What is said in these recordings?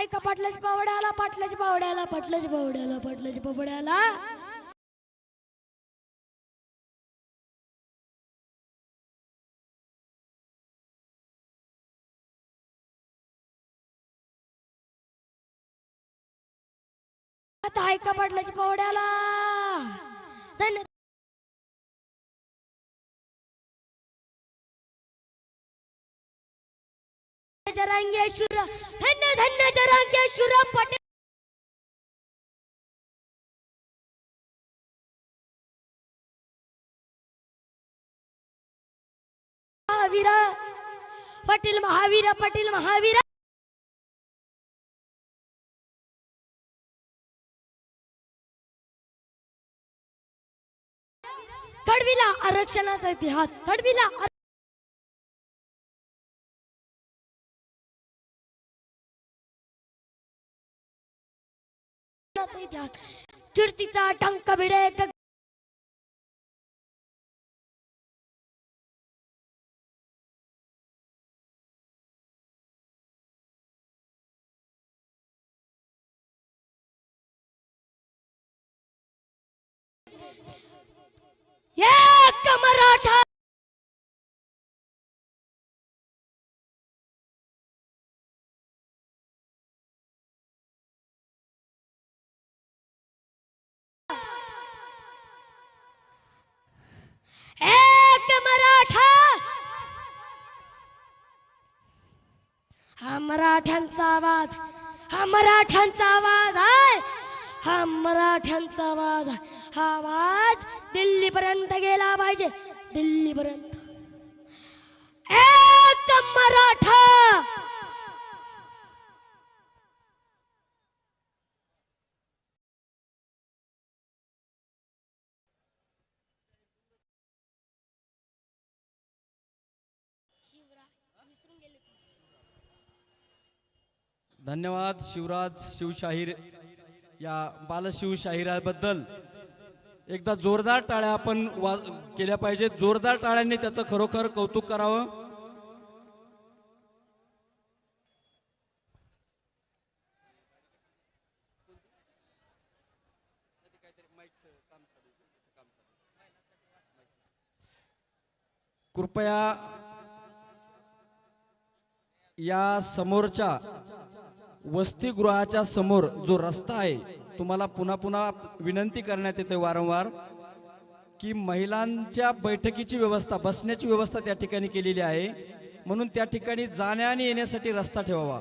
ऐका पाटलाच पावड्याला पाटलाच पावड्याला पाटलाच पावड्याला पाटलाच पावड्याला. आता ऐका पाटलाच पावड्याला. जरांगेश्वर धन्य धन्य जरांगेश्वर पटेल महावीर पटेल महावीर पटेल महावीर। कडविला आरक्षणाचा इतिहास कडविला आर- इतिहास. कीर्तीचा टंक भिडे एक मराठा एक मराठा हा मराठ्यांचा आवाज. हा मराठ्यांचा आवाज आहे. हा मराठ्यांचा आवाज आहे. हा आवाज दिल्लीपर्यंत गेला पाहिजे. दिल्लीपर्यंत. एक मराठा धन्यवाद शिवराज शिवशाहीर या बालशिवशाहिराबद्दल एकदा जोरदार टाळ्या आपण वा केल्या पाहिजेत. जोरदार टाळ्यांनी त्याचं खरोखर कौतुक करावं. कृपया या समोरच्या वसतिगृहाच्या समोर जो रस्ता आहे तुम्हाला पुन्हा पुन्हा विनंती करण्यात येते वारंवार की महिलांच्या बैठकीची व्यवस्था बसण्याची व्यवस्था त्या ठिकाणी केलेली आहे. म्हणून त्या ठिकाणी जाण्या आणि येण्यासाठी रस्ता ठेवावा.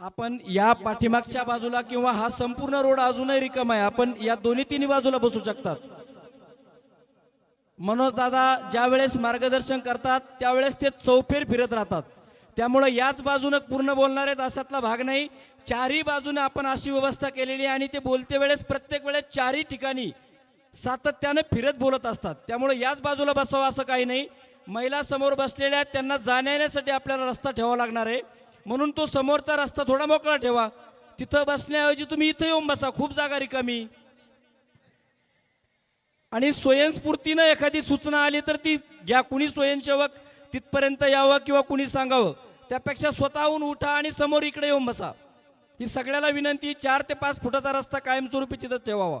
आपण या पाठीमागच्या बाजूला किंवा हा संपूर्ण रोड अजूनही रिकम आहे. आपण या दोन्ही तिन्ही बाजूला बसू शकतात. मनोज दादा ज्या वेळेस मार्गदर्शन करतात त्यावेळेस ते चौफेर फिरत राहतात. त्यामुळे याच बाजूनं पूर्ण बोलणार आहेत असातला भाग नाही. चारही बाजूने आपण अशी व्यवस्था केलेली आहे आणि ते बोलते वेळेस प्रत्येक वेळेस चारही ठिकाणी सातत्यानं फिरत बोलत असतात. त्यामुळे याच बाजूला बसावं असं काही नाही. महिला समोर बसलेल्या आहेत त्यांना जाण्यासाठी आपल्याला रस्ता ठेवावा लागणार आहे. म्हणून तो समोरचा रस्ता थोडा मोकळा ठेवा. तिथं बसण्याऐवजी तुम्ही इथं येऊन बसा खूप जागा रिकामी. आणि स्वयंस्फूर्तीनं एखादी सूचना आली तर ती घ्या कुणी स्वयंसेवक तिथपर्यंत यावं किंवा कुणी सांगावं त्यापेक्षा स्वतःहून उठा आणि समोर इकडे येऊन बसा. ही सगळ्याला विनंती चार ते पाच फुटाचा रस्ता कायमस्वरूपी तिथं ठेवावा.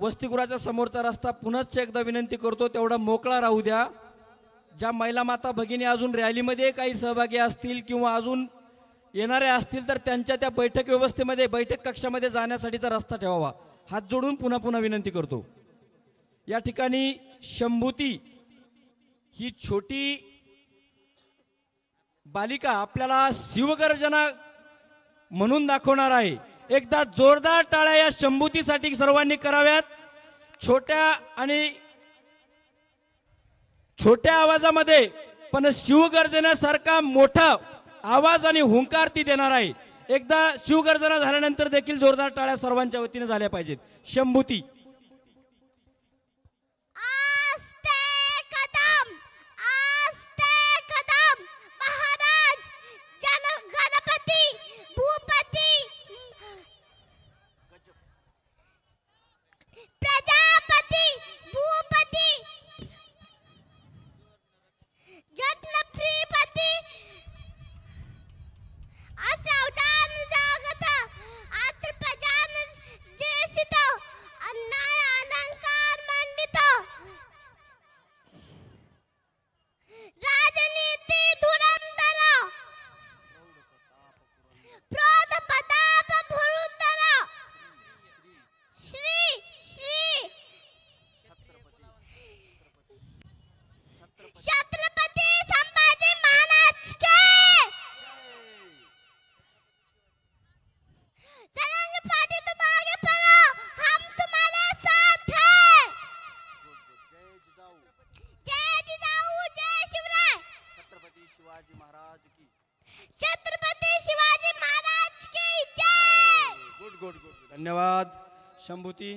वसतिगृहाच्या समोरचा रस्ता पुनश्च एकदा विनंती करतो तेवढा मोकळा राहू द्या. ज्या महिला माता भगिनी अजून रॅलीमध्ये काही सहभागी असतील किंवा अजून येणारे असतील तर त्यांच्या त्या बैठक व्यवस्थेमध्ये बैठक कक्षामध्ये जाण्यासाठीचा रस्ता ठेवावा. हात जोडून पुन्हा पुन्हा विनंती करतो. या ठिकाणी शंभूती ही छोटी बालिका आपल्याला शिवगर्जना म्हणून दाखवणार आहे. एकदा जोरदार टाळ्या या शंभूतीसाठी सर्वांनी कराव्यात. छोट्या आणि छोट्या आवाजामध्ये पण शिवगर्जनेसारखा मोठा आवाज आणि हुंकार ती देणार आहे. एकदा शिवगर्जना झाल्यानंतर देखील जोरदार टाळ्या सर्वांच्या वतीने झाल्या पाहिजेत. शंभूती. शिवाजी महाराज की। छत्रपति शिवाजी महाराज की जय! गुड गुड गुड धन्यवाद शंभूती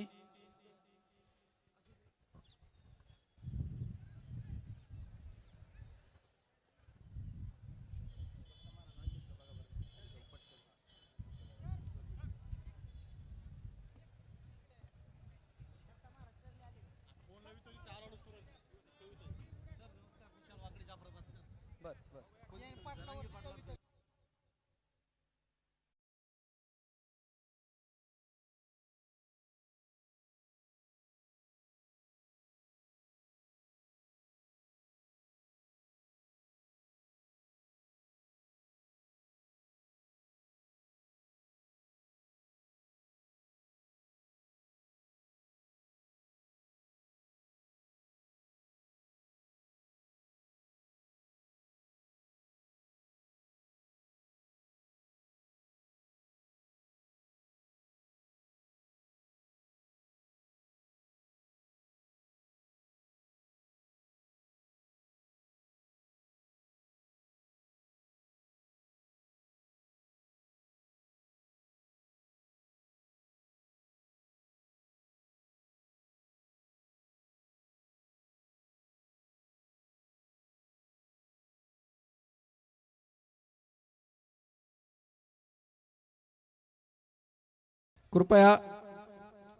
कृपया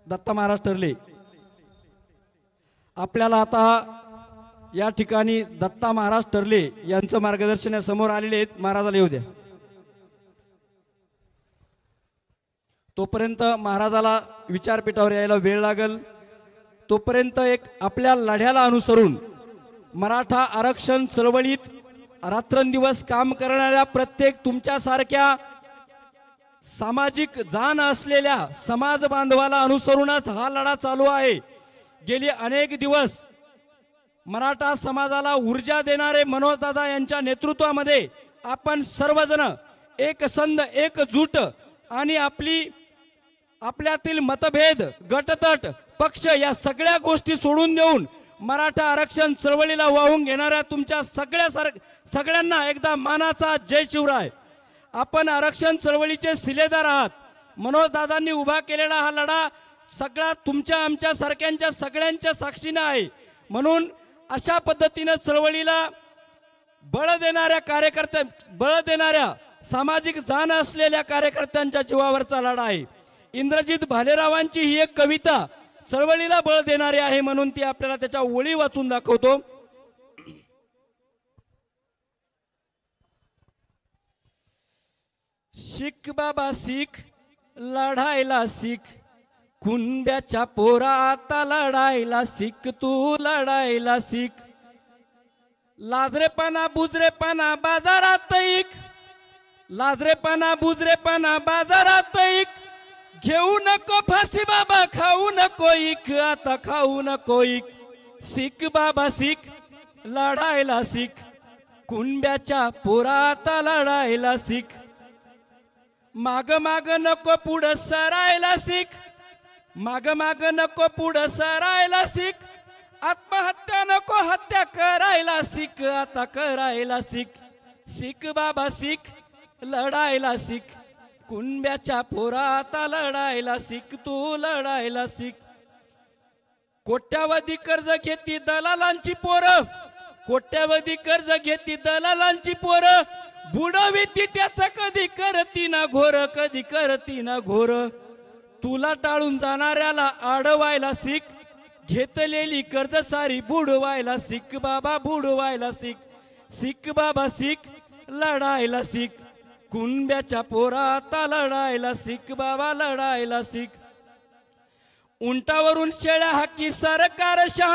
दत्ता महाराज ठरले. आपल्याला आता या ठिकाणी दत्ता महाराज ठरले यांचं मार्गदर्शन या समोर आलेले आहेत. महाराजाला येऊ द्या. तोपर्यंत महाराजाला विचारपीठावर यायला वेळ लागल. तोपर्यंत एक आपल्या लढ्याला अनुसरून मराठा आरक्षण चळवळीत रात्रंदिवस काम करणाऱ्या प्रत्येक तुमच्यासारख्या सामाजिक जाण असलेल्या समाज बांधवाला अनुसरूनच हा लढा चालू आहे. गेली अनेक दिवस मराठा समाजाला ऊर्जा देणारे मनोजदादा यांच्या नेतृत्वामध्ये आपण सर्वजण एकसंध एकजूट आणि आपली आपल्यातील मतभेद गटतट पक्ष या सगळ्या गोष्टी सोडून देऊन मराठा आरक्षण चळवळीला वाहून घेणाऱ्या तुमच्या सगळ्या सर सगळ्यांना एकदा मानाचा जय शिवराय. आपण आरक्षण चळवळीचे सिलेदार आहात. मनोजदादांनी उभा केलेला हा लढा सगळा तुमच्या आमच्या सारख्यांच्या सगळ्यांच्या साक्षीनं आहे. म्हणून अशा पद्धतीनं चळवळीला बळ देणाऱ्या कार्यकर्त्या बळ देणाऱ्या सामाजिक जाण असलेल्या कार्यकर्त्यांच्या जीवावरचा लढा आहे. इंद्रजित भालेरावांची ही एक कविता चळवळीला बळ देणारी आहे म्हणून ती आपल्याला त्याच्या ओळी वाचून दाखवतो. शिक बाबा शिक लढायला शिक. कुंड्याच्या पोरा आता लढायला शिक तू लढायला शिक. लाजरेपणा बुजरेपणा बाजारात ऐक. लाजरेपणा बुजरेपणा बाजारात ऐक. घेऊ नको फाशी बाबा खाऊ नको इक आता खाऊ नको इक. सिक बाबा सिक लढायला सिक कुंब्याच्या पोराता लढायला सिक माग माग नको पुढं सरायला सिख. माग माग नको पुढं सरायला सिक आत्महत्या नको हत्या करायला सिख. आता करायला सिख. सिक बाबा सिक लढायला सिख. कुंब्याच्या पोराता लढायला सिख. तू लढायला सिख. कोट्यावधी कर्ज घेती दलालांची पोरं. कोट्यावधी कर्ज घेती दलालांची पोरं. बुडविती त्याच कधी करती ना घोर कधी करती ना घोर. तुला टाळून जाणाऱ्याला आडवायला शिक घेतलेली कर्ज सारी बुडवायला शिक बाबा बुडवायला शिक शिक बाबा शिक लढायला शिक कुंब्याच्या पोराता लढायला शिक बाबा लढायला शिक उंटावरून शेळ्या हाकी सरकार शहा